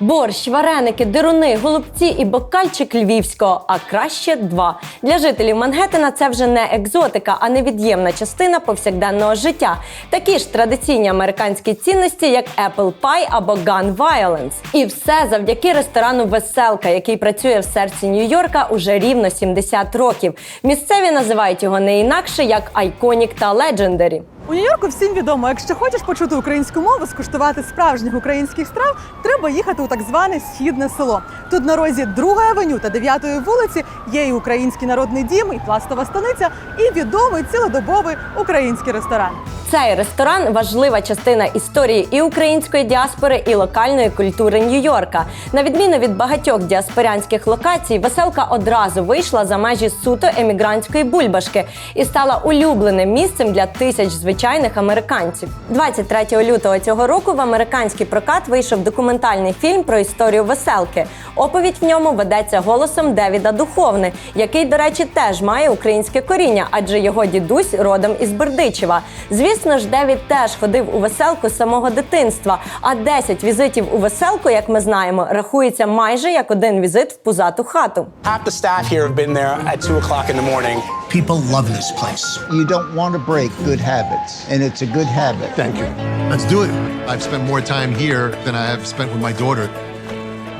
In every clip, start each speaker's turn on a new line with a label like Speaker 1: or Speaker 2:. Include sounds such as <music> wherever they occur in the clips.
Speaker 1: Борщ, вареники, дируни, голубці і бокальчик львівського, а краще два. Для жителів Мангеттена це вже не екзотика, а невід'ємна частина повсякденного життя. Такі ж традиційні американські цінності, як Apple Pie або Gun Violence. І все завдяки ресторану Веселка, який працює в серці Нью-Йорка уже рівно 70 років. Місцеві називають його не інакше як Iconic та Legendary.
Speaker 2: У Нью-Йорку всім відомо, якщо хочеш почути українську мову, скуштувати справжніх українських страв, треба їхати у так зване східне село. Тут на розі 2 авеню та 9 вулиці є і український народний дім, і пластова станиця, і відомий цілодобовий український ресторан.
Speaker 1: Цей ресторан важлива частина історії і української діаспори, і локальної культури Нью-Йорка. На відміну від багатьох діаспорянських локацій, веселка одразу вийшла за межі суто емігрантської бульбашки і стала улюбленим місцем для тисяч звичайних американців. 23 лютого цього року в американський прокат вийшов документальний фільм про історію веселки. Оповідь в ньому ведеться голосом Девіда Духовни, який, до речі, теж має українське коріння, адже його дідусь родом із Бердичева. Звісно ж, Девід теж ходив у веселку з самого дитинства. А 10 візитів у веселку, як ми знаємо, рахується майже як один візит в пузату хату.
Speaker 3: Half the staff here have been there at 2 o'clock in the morning.
Speaker 4: People love this place.
Speaker 5: You don't want to break good habits, and it's a good habit.
Speaker 6: Thank you. Let's do it. I've spent more time here than I have spent with my daughter.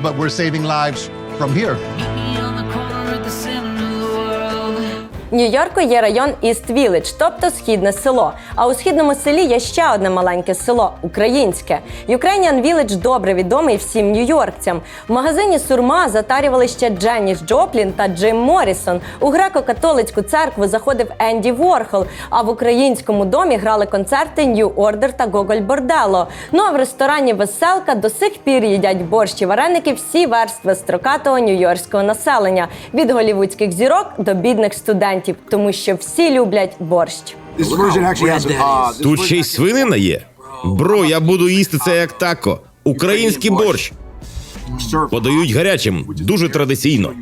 Speaker 6: But we're saving lives from here.
Speaker 1: Нью-Йорку є район Іст Вілледж, тобто східне село. А у східному селі є ще одне маленьке село українське. Ukrainian Village добре відомий всім нью-йоркцям. В магазині Сурма затарювали ще Дженніс Джоплін та Джим Моррісон. У греко-католицьку церкву заходив Енді Ворхол. А в українському домі грали концерти New Order та Гоголь Бордело. Ну а в ресторані Веселка до сих пір їдять борщ і вареники всі верстви строкатого нью-йоркського населення від голівудських зірок до бідних студентів, тому що всі люблять борщ.
Speaker 7: Uh,
Speaker 8: Тут ще й свинина є. Бро, я буду їсти це як тако. Український борщ. Подають гарячим, дуже традиційно.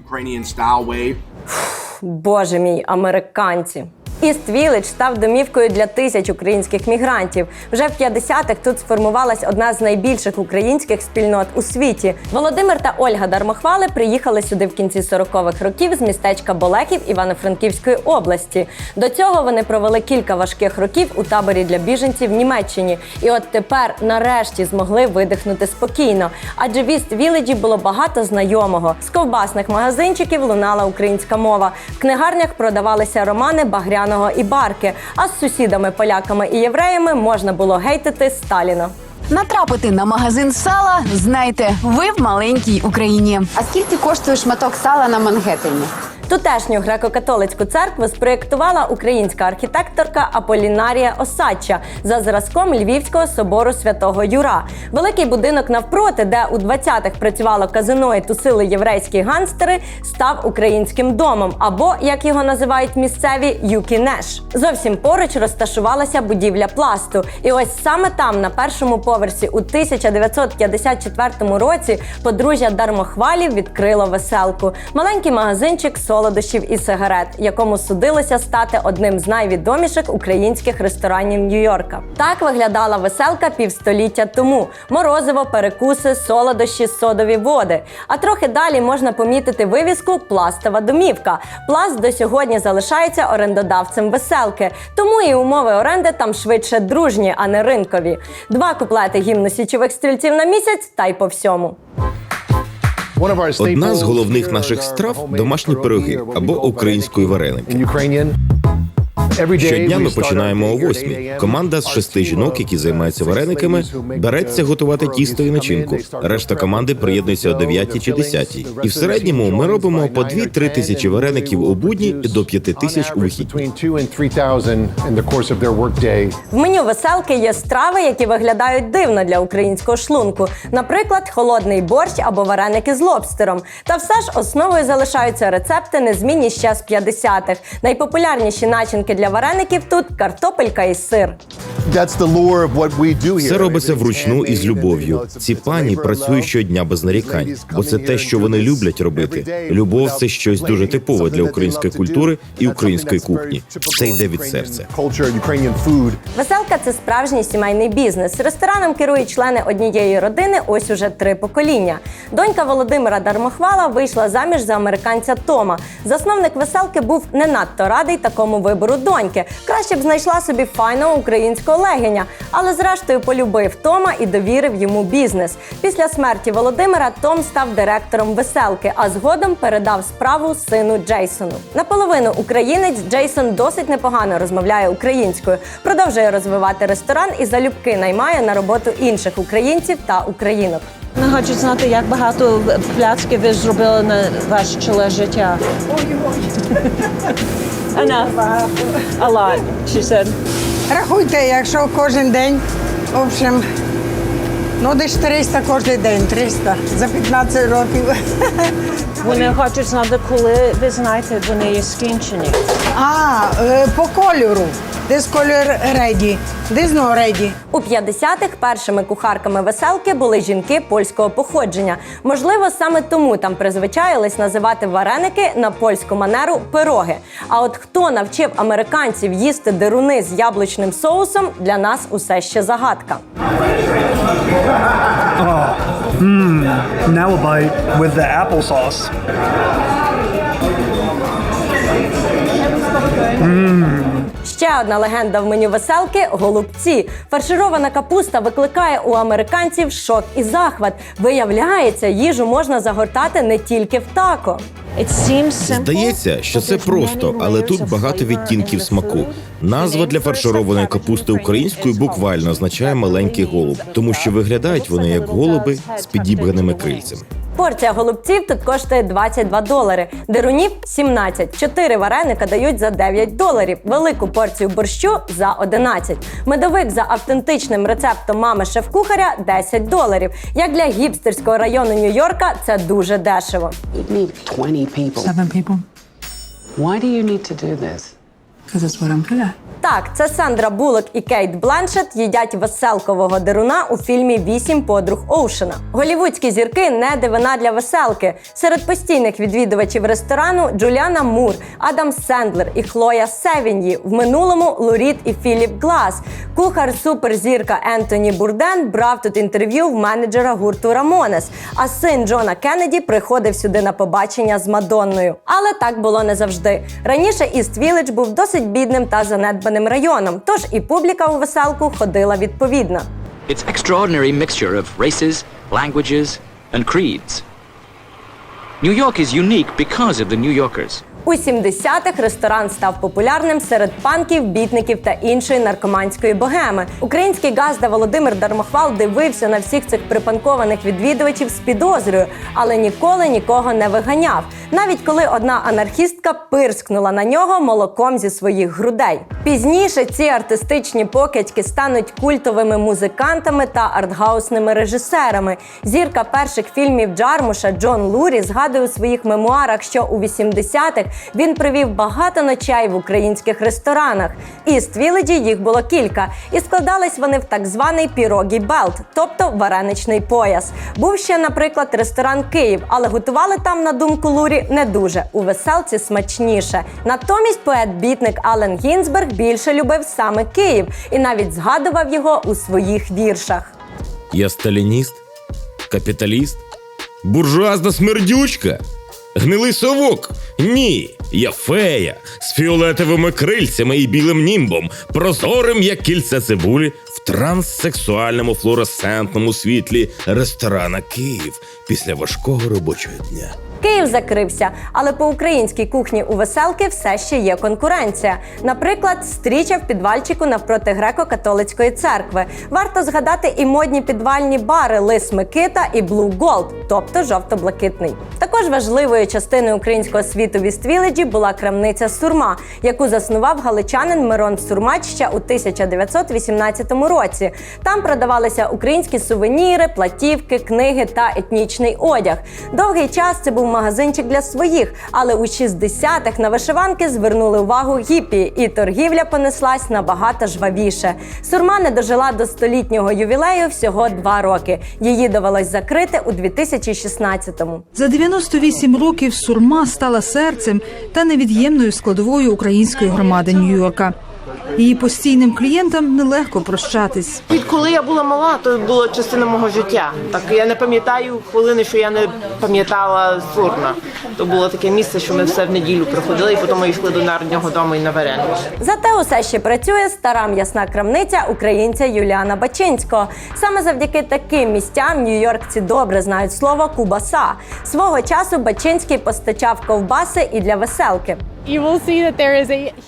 Speaker 1: Боже мій, американці. Іст Вілледж став домівкою для тисяч українських мігрантів. Вже в 50-х тут сформувалась одна з найбільших українських спільнот у світі. Володимир та Ольга Дармохвали приїхали сюди в кінці 40-х років з містечка Болехів Івано-Франківської області. До цього вони провели кілька важких років у таборі для біженців в Німеччині. І от тепер, нарешті, змогли видихнути спокійно. Адже в Іст Вілледжі було багато знайомого. З ковбасних магазинчиків лунала українська мова. В книгарнях продавалися романи Багряного і Барки. А з сусідами, поляками і євреями можна було гейтити Сталіна.
Speaker 9: Натрапити на магазин сала, знайте, ви в маленькій Україні.
Speaker 10: А скільки коштує шматок сала на Мангеттені?
Speaker 1: Тутешню греко-католицьку церкву спроєктувала українська архітекторка Аполінарія Осадча за зразком Львівського собору святого Юра. Великий будинок навпроти, де у 20-х працювало казино і тусили єврейські ганстери, став українським домом, або як його називають місцеві Юкінеш. Зовсім поруч розташувалася будівля пласту. І ось саме там, на першому поверсі, у 1954 році, подружжя Дармохвалів відкрило веселку. Маленький магазинчик солодощів і сигарет, якому судилося стати одним з найвідоміших українських ресторанів Нью-Йорка. Так виглядала веселка півстоліття тому: морозиво, перекуси, солодощі, содові води. А трохи далі можна помітити вивіску Пластова домівка. Пласт до сьогодні залишається орендодавцем веселки, тому і умови оренди там швидше дружні, а не ринкові. Два куплети гімну січових стрільців на місяць та й по всьому.
Speaker 8: Одна з головних наших страв домашні пироги або української вареники. Щодня ми починаємо о восьмій. Команда з шести жінок, які займаються варениками, береться готувати тісто і начинку. Решта команди приєднується о 9 чи 10. І в середньому ми робимо по 2-3 тисячі вареників у будні і до 5 тисяч у вихідні.
Speaker 1: В меню веселки є страви, які виглядають дивно для українського шлунку. Наприклад, холодний борщ або вареники з лобстером. Та все ж основою залишаються рецепти, незмінні ще з 50-х. Найпопулярніші начинки для вареників тут картопелька і сир.
Speaker 8: Все робиться вручну і з любов'ю. Ці пані працюють щодня без нарікань, бо це те, що вони люблять робити. Любов це щось дуже типове для української культури і української кухні. Це йде від серця.
Speaker 1: Веселка це справжній сімейний бізнес. Рестораном керують члени однієї родини. Ось уже три покоління. Донька Володимира Дармохвала вийшла заміж за американця Тома. Засновник веселки був не надто радий такому вибору доньки. Краще б знайшла собі файного українського легеня, але зрештою полюбив Тома і довірив йому бізнес. Після смерті Володимира Том став директором веселки, а згодом передав справу сину Джейсону. Наполовину українець Джейсон досить непогано розмовляє українською, продовжує розвивати ресторан і залюбки наймає на роботу інших українців та українок.
Speaker 11: Не хочу знати, як багато пляцків ви зробили на ваше чоле життя. Enough. A lot, she said.
Speaker 12: Рахуйте, якщо кожен день, в общем, ну десь 300 кожен день, 300 за 15 років. <laughs>
Speaker 11: Вони хочуть знати, коли ви знаєте, вони є скінчені.
Speaker 12: А, е, по кольору. Десь колір реді, десь no реді.
Speaker 1: У 50-х першими кухарками веселки були жінки польського походження. Можливо, саме тому там призвичаїлись називати вареники на польську манеру пироги. А от хто навчив американців їсти деруни з яблучним соусом, для нас усе ще загадка.
Speaker 13: Now a bite with the applesauce.
Speaker 1: Ще одна легенда в меню веселки голубці. Фарширована капуста викликає у американців шок і захват. Виявляється, їжу можна загортати не тільки в тако.
Speaker 8: Здається, що це просто, але тут багато відтінків смаку. Назва для фаршированої капусти українською буквально означає маленький голуб, тому що виглядають вони як голуби з підібраними крильцями.
Speaker 1: Порція голубців тут коштує 22 долари, дерунів 17. Чотири вареника дають за 9 доларів, велику порцію борщу за 11. Медовик за автентичним рецептом мами шеф-кухаря 10 доларів. Як для гіпстерського району Нью-Йорка, це дуже дешево.
Speaker 10: You need 20 people.
Speaker 2: Seven people,
Speaker 10: Why do you need to do this?
Speaker 2: because it's what I'm good at.
Speaker 1: Так, це Сандра Буллок і Кейт Бланшет їдять веселкового деруна у фільмі Вісім подруг Оушена. Голівудські зірки не дивина для веселки. Серед постійних відвідувачів ресторану Джуліана Мур, Адам Сендлер і Хлоя Севіньї. В минулому Лурід і Філіп Глас. Кухар суперзірка Ентоні Бурден брав тут інтерв'ю в менеджера гурту Рамонес. А син Джона Кеннеді приходив сюди на побачення з Мадонною. Але так було не завжди. Раніше Іст Вілледж був досить бідним та занедбаним районом, тож і публіка у веселку ходила відповідно.
Speaker 14: Its extraordinary mixture of races, languages, and creeds. New York is unique because of the New Yorkers.
Speaker 1: У 70-х ресторан став популярним серед панків, бітників та іншої наркоманської богеми. Український газда Володимир Дармохвал дивився на всіх цих припанкованих відвідувачів з підозрою, але ніколи нікого не виганяв. Навіть коли одна анархістка пирскнула на нього молоком зі своїх грудей. Пізніше ці артистичні покидьки стануть культовими музикантами та артгаусними режисерами. Зірка перших фільмів Джармуша Джон Лурі згадує у своїх мемуарах, що у 80-х він провів багато ночей в українських ресторанах. І з Твіледі їх було кілька, і складались вони в так званий пірогі белт, тобто вареничний пояс. Був ще, наприклад, ресторан Київ, але готували там, на думку Лурі, не дуже. У веселці смачніше. Натомість поет-бітник Ален Гінзберг більше любив саме Київ і навіть згадував його у своїх віршах.
Speaker 8: Я сталініст, капіталіст, буржуазна смердючка, гнилий совок. Ні, я фея з фіолетовими крильцями і білим німбом, прозорим, як кільце цибулі, в транссексуальному флуоресцентному світлі ресторана Київ після важкого робочого дня.
Speaker 1: Київ закрився, але по українській кухні у веселки все ще є конкуренція. Наприклад, стріча в підвальчику навпроти греко-католицької церкви. Варто згадати і модні підвальні бари Лис Микита і Blue Gold, тобто жовто-блакитний. Також важливою частиною українського світу в Іствіледжі була крамниця Сурма, яку заснував галичанин Мирон Сурмач ще у 1918 році. Там продавалися українські сувеніри, платівки, книги та етнічний одяг. Довгий час це був магазинчик для своїх, але у 60-х на вишиванки звернули увагу гіпі, і торгівля понеслась набагато жвавіше. Сурма не дожила до столітнього ювілею всього два роки. Її довелось закрити у 2016-му.
Speaker 15: За 98 років сурма стала серцем та невід'ємною складовою української громади Нью-Йорка. Її постійним клієнтам нелегко прощатись.
Speaker 11: Відколи я була мала, то було частина мого життя. Так я не пам'ятаю хвилини, що я не пам'ятала Сурна. То було таке місце, що ми все в неділю приходили, і потім ми йшли до народнього дому і на вареники.
Speaker 1: Зате усе ще працює стара м'ясна крамниця українця Юліана Бачинського. Саме завдяки таким місцям нью-йоркці добре знають слово кубаса. Свого часу Бачинський постачав ковбаси і для веселки.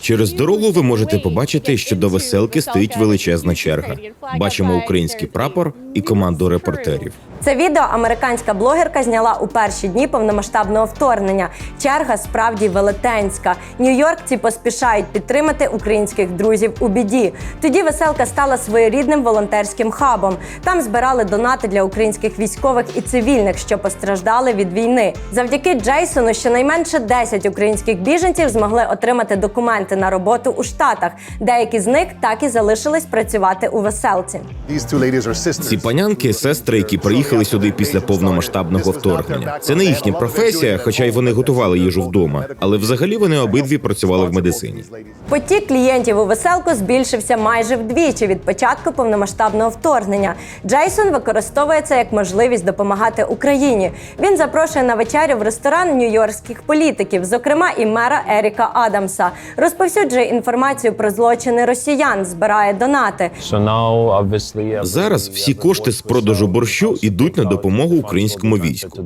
Speaker 8: Через дорогу ви можете побачити, що до веселки стоїть величезна черга. Бачимо український прапор і команду репортерів.
Speaker 1: Це відео американська блогерка зняла у перші дні повномасштабного вторгнення. Черга справді велетенська. Нью-Йоркці поспішають підтримати українських друзів у біді. Тоді веселка стала своєрідним волонтерським хабом. Там збирали донати для українських військових і цивільних, що постраждали від війни. Завдяки Джейсону щонайменше 10 українських біженців змогли отримати документи на роботу у Штатах. Деякі з них так і залишились працювати у веселці.
Speaker 8: Ці панянки сестри, які приїхали сюди після повномасштабного вторгнення. Це не їхня професія, хоча й вони готували їжу вдома. Але взагалі вони обидві працювали в медицині.
Speaker 1: Потік клієнтів у веселку збільшився майже вдвічі від початку повномасштабного вторгнення. Джейсон використовує це як можливість допомагати Україні. Він запрошує на вечерю в ресторан нью-йоркських політиків, зокрема і мера Еріка Адамса. Розповсюджує інформацію про злочини росіян, збирає донати.
Speaker 8: Зараз всі кошти з продажу борщу ідуть на допомогу українському війську.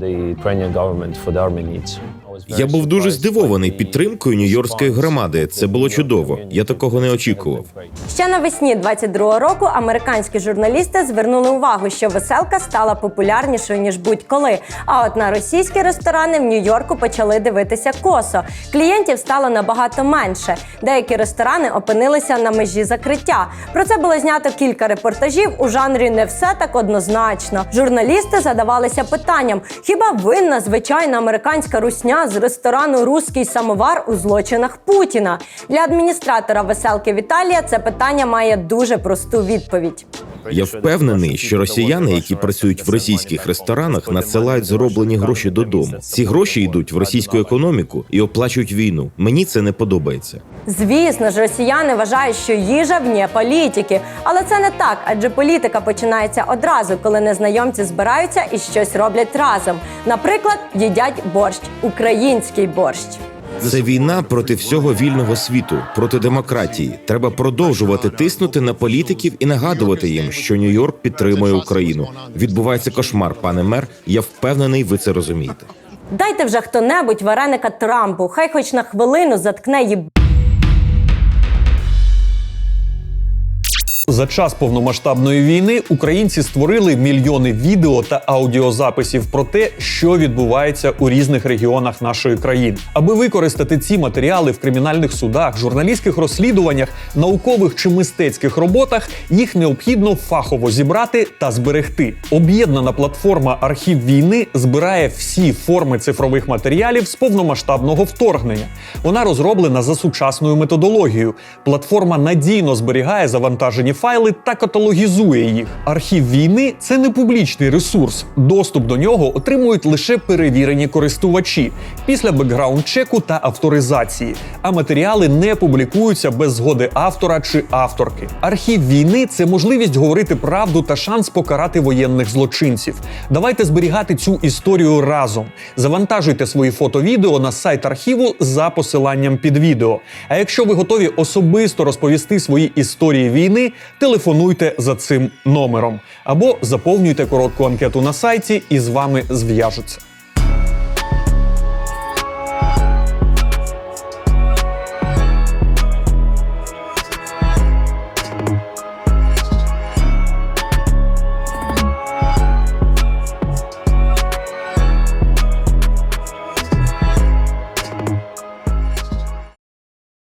Speaker 8: Я був дуже здивований підтримкою нью-йоркської громади. Це було чудово. Я такого не очікував.
Speaker 1: Ще навесні 22-го року американські журналісти звернули увагу, що веселка стала популярнішою ніж будь-коли. А от на російські ресторани в Нью-Йорку почали дивитися косо. Клієнтів стало набагато менше. Деякі ресторани опинилися на межі закриття. Про це було знято кілька репортажів у жанрі не все так однозначно. Журналісти задавалися питанням: хіба винна звичайна американська русня з ресторану Руський самовар у злочинах Путіна? Для адміністратора веселки Віталія це питання має дуже просту відповідь.
Speaker 8: Я впевнений, що росіяни, які працюють в російських ресторанах, надсилають зароблені гроші додому. Ці гроші йдуть в російську економіку і оплачують війну. Мені це не подобається.
Speaker 1: Звісно ж, росіяни вважають, що їжа вне політики, але це не так, адже політика починається одразу, коли незнайомці збираються і щось роблять разом. Наприклад, їдять борщ, український борщ.
Speaker 8: Це війна проти всього вільного світу, проти демократії. Треба продовжувати тиснути на політиків і нагадувати їм, що Нью-Йорк підтримує Україну. Відбувається кошмар, пане мер. Я впевнений, ви це розумієте.
Speaker 1: Дайте вже хто-небудь вареника Трампу, хай хоч на хвилину заткне їб.
Speaker 16: За час повномасштабної війни українці створили мільйони відео та аудіозаписів про те, що відбувається у різних регіонах нашої країни. Аби використати ці матеріали в кримінальних судах, журналістських розслідуваннях, наукових чи мистецьких роботах, їх необхідно фахово зібрати та зберегти. Об'єднана платформа Архів війни збирає всі форми цифрових матеріалів з повномасштабного вторгнення. Вона розроблена за сучасною методологією. Платформа надійно зберігає завантажені файли та каталогізує їх. Архів війни це не публічний ресурс. Доступ до нього отримують лише перевірені користувачі після бекграунд-чеку та авторизації. А матеріали не публікуються без згоди автора чи авторки. Архів війни це можливість говорити правду та шанс покарати воєнних злочинців. Давайте зберігати цю історію разом. Завантажуйте свої фото-відео на сайт архіву за посиланням під відео. А якщо ви готові особисто розповісти свої історії війни, телефонуйте за цим номером або заповнюйте коротку анкету на сайті і з вами зв'яжуться.